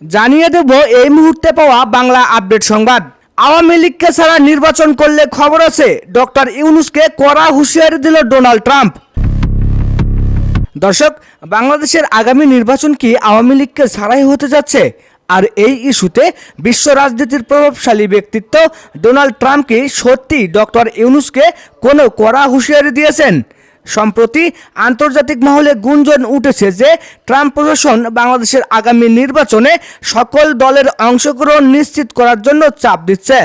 জানিয়ে দেব এই মুহূর্তে পাওয়া বাংলা আপডেট সংবাদ। আওয়ামী লীগকে ছাড়া নির্বাচন করলে খবর আছে, ডক্টর ইউনুসকে কড়া হুঁশিয়ারি দিল ডোনাল্ড ট্রাম্প। দর্শক, বাংলাদেশের আগামী নির্বাচন কি আওয়ামী লীগকে ছাড়াই হতে যাচ্ছে? আর এই ইস্যুতে বিশ্ব রাজনীতির প্রভাবশালী ব্যক্তিত্ব ডোনাল্ড ট্রাম্প কি সত্যি ডক্টর ইউনুসকে কোনো কড়া হুঁশিয়ারি দিয়েছেন? সম্প্রতি আন্তর্জাতিক মহলে গুঞ্জন উঠেছে যে ট্রাম্প প্রশাসন বাংলাদেশের আগামী নির্বাচনে সকল দলের অংশগ্রহণ নিশ্চিত করার জন্য চাপ দিচ্ছে।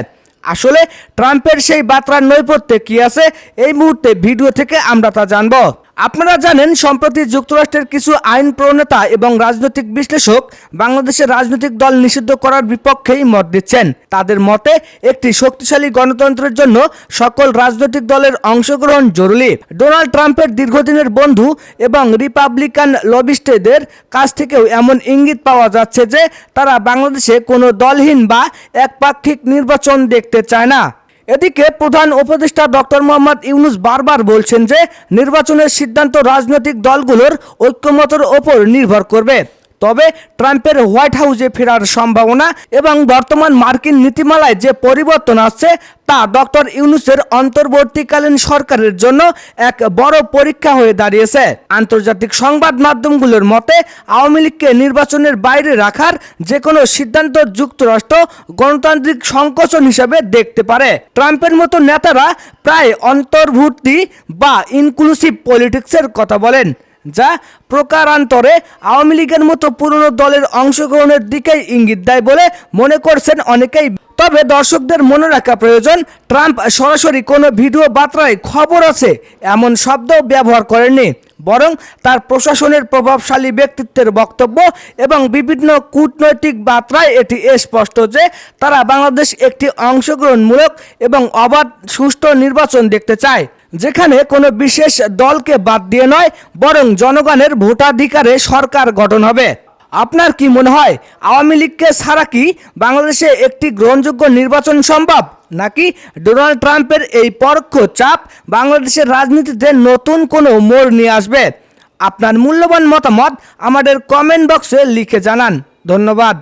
আসলে ট্রাম্পের সেই বার্তার নৈপথ্যে কী আছে, এই মুহূর্তে ভিডিও থেকে আমরা তা জানব। আপনারা জানেন, সম্প্রতি যুক্তরাষ্ট্রের কিছু আইন প্রণেতা এবং রাজনৈতিক বিশ্লেষক বাংলাদেশের রাজনৈতিক দল নিষিদ্ধ করার বিপক্ষেই মত দিচ্ছেন। তাদের মতে, একটি শক্তিশালী গণতন্ত্রের জন্য সকল রাজনৈতিক দলের অংশগ্রহণ জরুরি। ডোনাল্ড ট্রাম্পের দীর্ঘদিনের বন্ধু এবং রিপাবলিকান লবিস্টদের কাছ থেকেও এমন ইঙ্গিত পাওয়া যাচ্ছে যে, তারা বাংলাদেশে কোনো দলহীন বা একপাক্ষিক নির্বাচন দেখতে চায় না। এদিকে প্রধান উপদেষ্টা ডক্টর মোহাম্মদ ইউনুস বারবার বলছেন যে নির্বাচনের সিদ্ধান্ত রাজনৈতিক দলগুলোর ঐক্যমতের ওপর নির্ভর করবে। তবে ট্রাম্পের হোয়াইট হাউসে ফেরার সম্ভাবনা এবং বর্তমান মার্কিন নীতিমালায় যে পরিবর্তন আসছে তা ডক্টর ইউনুসের অন্তর্বর্তীকালীন সরকারের জন্য এক বড় পরীক্ষা হয়ে দাঁড়িয়েছে। আন্তর্জাতিক সংবাদ মাধ্যমগুলোর মতে, আওয়ামী লীগকে নির্বাচনের বাইরে রাখার যে কোনো সিদ্ধান্ত যুক্তরাষ্ট্র গণতান্ত্রিক সংকোচন হিসেবে দেখতে পারে। ট্রাম্পের মতো নেতারা প্রায় অন্তর্ভুক্তি বা ইনক্লুসিভ পলিটিক্সের কথা বলেন। যা প্রকারান্তরে আওয়ামী লীগের মতো পুরনো দলের অংশগ্রহণের দিকেই ইঙ্গিত দেয় বলে মনে করছেন অনেকেই। তবে দর্শকদের মনে রাখা প্রয়োজন, ট্রাম্প সরাসরি কোনো ভিডিও বার্তায় খবর আছে, এমন শব্দ ব্যবহার করেননি। বরং তার প্রশাসনের প্রভাবশালী ব্যক্তিত্বের বক্তব্য এবং বিভিন্ন কূটনৈতিক বার্তায় এটি স্পষ্ট যে তারা বাংলাদেশ একটি অংশগ্রহণমূলক এবং অবাধ সুষ্ঠু নির্বাচন দেখতে চায়। যেখানে কোনো বিশেষ দলকে বাদ দিয়ে নয়, বরং জনগণের ভোটাধিকারে সরকার গঠন হবে। আপনার কি মনে হয়, আওয়ামী লীগকে ছাড়া কি বাংলাদেশে একটি গ্রহণযোগ্য নির্বাচন সম্ভব? নাকি ডোনাল্ড ট্রাম্পের এই পরোক্ষ চাপ বাংলাদেশের রাজনীতিতে নতুন কোনো মোড় নিয়ে আসবে? আপনার মূল্যবান মতামত আমাদের কমেন্ট বক্সে লিখে জানান। ধন্যবাদ।